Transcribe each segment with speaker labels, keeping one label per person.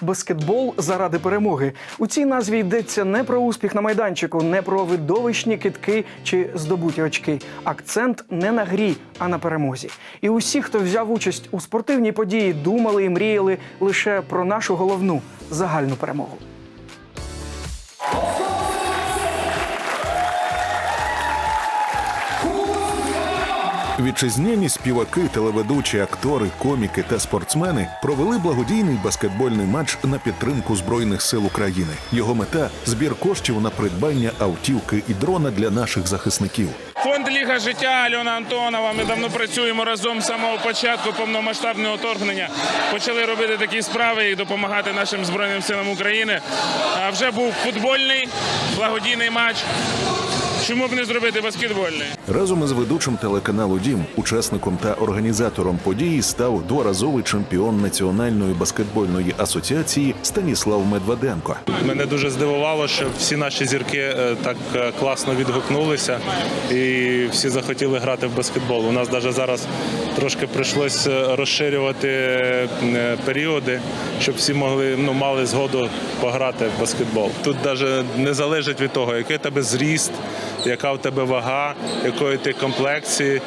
Speaker 1: Баскетбол заради перемоги. У цій назві йдеться не про успіх на майданчику, не про видовищні китки чи здобуті очки. Акцент не на грі, а на перемозі. І усі, хто взяв участь у спортивній події, думали і мріяли лише про нашу головну загальну перемогу.
Speaker 2: Вітчизняні співаки, телеведучі, актори, коміки та спортсмени провели благодійний баскетбольний матч на підтримку збройних сил України. Його мета збір коштів на придбання автівки і дрона для наших захисників.
Speaker 3: Фонд Ліга життя Альона Антонова. Ми давно працюємо разом з самого початку повномасштабного вторгнення. Почали робити такі справи і допомагати нашим збройним силам України. А вже був футбольний благодійний матч. Чому б не зробити баскетбольний?
Speaker 2: Разом із ведучим телеканалу Дім, учасником та організатором події став дворазовий чемпіон Національної баскетбольної асоціації Станіслав Медведенко.
Speaker 4: Мене дуже здивувало, що всі наші зірки е, так е, класно відгукнулися і всі захотіли грати в баскетбол. У нас навіть зараз трошки прийшлося розширювати е, періоди, щоб всі могли ну мали згоду пограти в баскетбол. Тут навіть не залежить від того, який тебе зріст, яка у тебе вага, якої ти комплекції.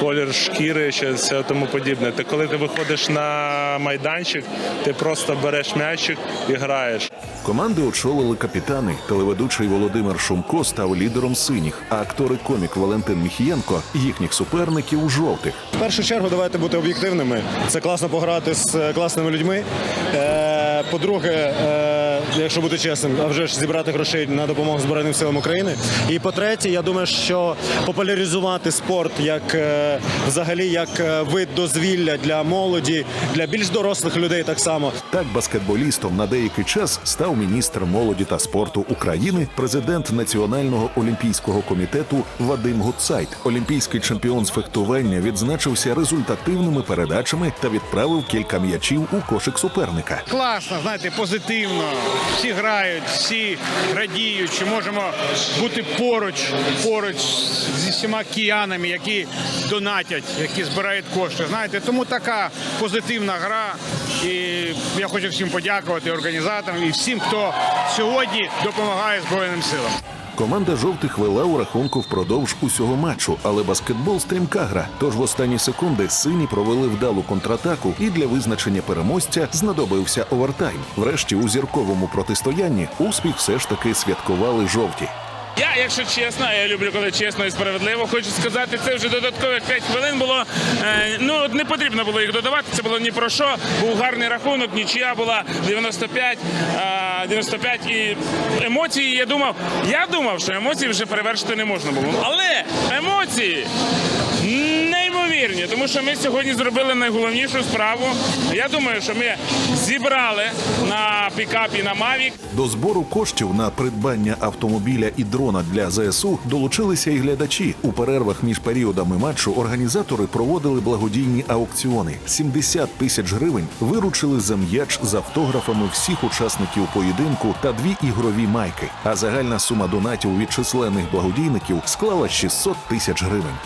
Speaker 4: Колір шкіри, ще все тому подібне. Ти коли ти виходиш на майданчик, ти просто береш м'ячик і граєш.
Speaker 2: Команди очолили капітани. Телеведучий Володимир Шумко став лідером синіх, а актор і комік Валентин Міхієнко їхніх суперників у жовтих.
Speaker 5: В першу чергу давайте бути об'єктивними. Це класно пограти з е, класними людьми. Е, По-друге, е, якщо бути чесним, а вже ж зібрати грошей на допомогу Збройним силам України. І по-третє, я думаю, що популяризувати спорт як е, взагалі як е, вид дозвілля для молоді, для більш дорослих людей так само.
Speaker 2: Так, баскетболістом на деякий час став міністр молоді та спорту України, президент Національного олімпійського комітету Вадим Гуцайт. Олімпійський чемпіон з фехтування відзначився результативними передачами та відправив кілька м'ячів у кошик суперника.
Speaker 6: класно, знаєте, позитивно. Всі грають, всі радіють, що можемо бути поруч, поруч зі всіма киянами, які донатять, які збирають кошти. Знаєте, тому така позитивна гра. І я хочу всім подякувати організаторам і всім, хто сьогодні допомагає Збройним силам.
Speaker 2: Команда жовтих вела у рахунку впродовж усього матчу, але баскетбол стрімка гра. Тож в останні секунди сині провели вдалу контратаку, і для визначення переможця знадобився овертайм. Врешті у зірковому протистоянні успіх все ж таки святкували жовті.
Speaker 3: Я, якщо чесно, я люблю, коли чесно і справедливо. Хочу сказати, це вже додаткових 5 хвилин було. Е, ну не потрібно було їх додавати. Це було ні про що. Був гарний рахунок, нічия була 95, е, 95 і емоції. Я думав, я думав, що емоції вже перевершити не можна було. Але емоції. Неймовірні, тому що ми сьогодні зробили найголовнішу справу. Я думаю, що ми зібрали на пікапі на Мавік.
Speaker 2: До збору коштів на придбання автомобіля і дрона для ЗСУ долучилися і глядачі. У перервах між періодами матчу організатори проводили благодійні аукціони. 70 тисяч гривень виручили за м'яч з автографами всіх учасників поєдинку та дві ігрові майки. А загальна сума донатів від численних благодійників склала 600 тисяч гривень.